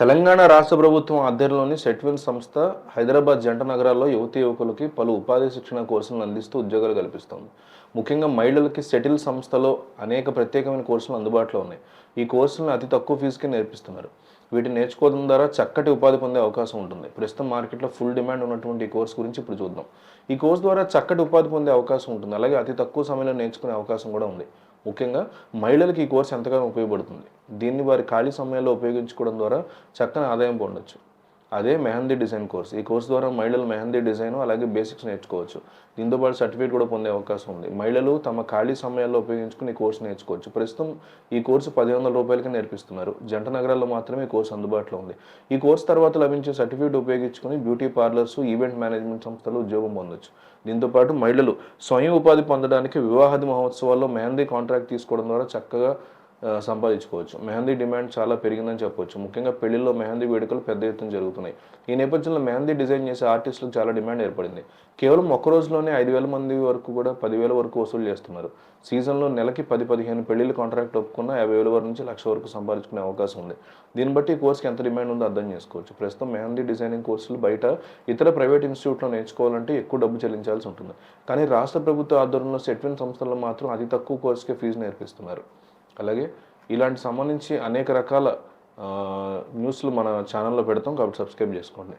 తెలంగాణ రాష్ట్ర ప్రభుత్వం ఆధ్వర్యంలోని సెట్విన్ సంస్థ హైదరాబాద్ జంట నగరాల్లో యువతి యువకులకి పలు ఉపాధి శిక్షణ కోర్సులను అందిస్తూ ఉద్యోగాలు కల్పిస్తోంది. ముఖ్యంగా మహిళలకి సెటిల్ సంస్థలో అనేక ప్రత్యేకమైన కోర్సులు అందుబాటులో ఉన్నాయి. ఈ కోర్సులను అతి తక్కువ ఫీజుకి నేర్పిస్తున్నారు. వీటిని నేర్చుకోవడం ద్వారా చక్కటి ఉపాధి పొందే అవకాశం ఉంటుంది. ప్రస్తుతం మార్కెట్లో ఫుల్ డిమాండ్ ఉన్నటువంటి ఈ కోర్సు గురించి ఇప్పుడు చూద్దాం. ఈ కోర్సు ద్వారా చక్కటి ఉపాధి పొందే అవకాశం ఉంటుంది. అలాగే అతి తక్కువ సమయంలో నేర్చుకునే అవకాశం కూడా ఉంది. ముఖ్యంగా మహిళలకు ఈ కోర్సు ఎంతగానో ఉపయోగపడుతుంది. దీన్ని వారి ఖాళీ సమయాల్లో ఉపయోగించుకోవడం ద్వారా చక్కని ఆదాయం పొందొచ్చు. అదే మెహందీ డిజైన్ కోర్స్. ఈ కోర్స్ ద్వారా మహిళలు మెహందీ డిజైన్ అలాగే బేసిక్స్ నేర్చుకోవచ్చు. దీంతోపాటు సర్టిఫికేట్ కూడా పొందే అవకాశం ఉంది. మహిళలు తమ ఖాళీ సమయాల్లో ఉపయోగించుకుని ఈ కోర్సు నేర్చుకోవచ్చు. ప్రస్తుతం ఈ కోర్సు పది వందల రూపాయలకి నేర్పిస్తున్నారు. జంట నగరాల్లో మాత్రమే ఈ కోర్సు అందుబాటులో ఉంది. ఈ కోర్సు తర్వాత లభించే సర్టిఫికేట్ ఉపయోగించుకుని బ్యూటీ పార్లర్స్ ఈవెంట్ మేనేజ్మెంట్ సంస్థలు ఉద్యోగం పొందొచ్చు. దీంతోపాటు మహిళలు స్వయం ఉపాధి పొందడానికి వివాహాది మహోత్సవాల్లో మెహందీ కాంట్రాక్ట్ తీసుకోవడం ద్వారా చక్కగా సంపాదించుకోవచ్చు. మెహందీ డిమాండ్ చాలా పెరిగిందని చెప్పవచ్చు ముఖ్యంగా పెళ్ళిలో మెహందీ వేడుకలు పెద్ద ఎత్తున జరుగుతున్నాయి. ఈ నేపథ్యంలో మెహందీ డిజైన్ చేసే ఆర్టిస్టులకు చాలా డిమాండ్ ఏర్పడింది. కేవలం ఒక్క రోజులోనే ఐదు వేల మంది వరకు కూడా పదివేల వరకు వసూలు చేస్తున్నారు. సీజన్లో నెలకి పది పదిహేను పెళ్ళిళ్ళు కాంట్రాక్ట్ ఒప్పుకున్న యాభై వేల వరకు నుంచి లక్ష వరకు సంపాదించుకునే అవకాశం ఉంది. దీన్ని బట్టి ఈ కోర్సుకి ఎంత డిమాండ్ ఉందో అర్థం చేసుకోవచ్చు. ప్రస్తుతం మెహందీ డిజైనింగ్ కోర్సులు బయట ఇతర ప్రైవేట్ ఇన్స్టిట్యూట్లో నేర్చుకోవాలంటే ఎక్కువ డబ్బు చెల్లించాల్సి ఉంటుంది. కానీ రాష్ట్ర ప్రభుత్వ ఆధ్వర్యంలో సెట్విన్ సంస్థల్లో మాత్రం అతి తక్కువ కోర్సుకే ఫీజు నేర్పిస్తున్నారు. అలాగే ఇలాంటి సంబంధించి అనేక రకాల న్యూస్లు మన ఛానల్లో పెడతాం కాబట్టి సబ్స్క్రైబ్ చేసుకోండి.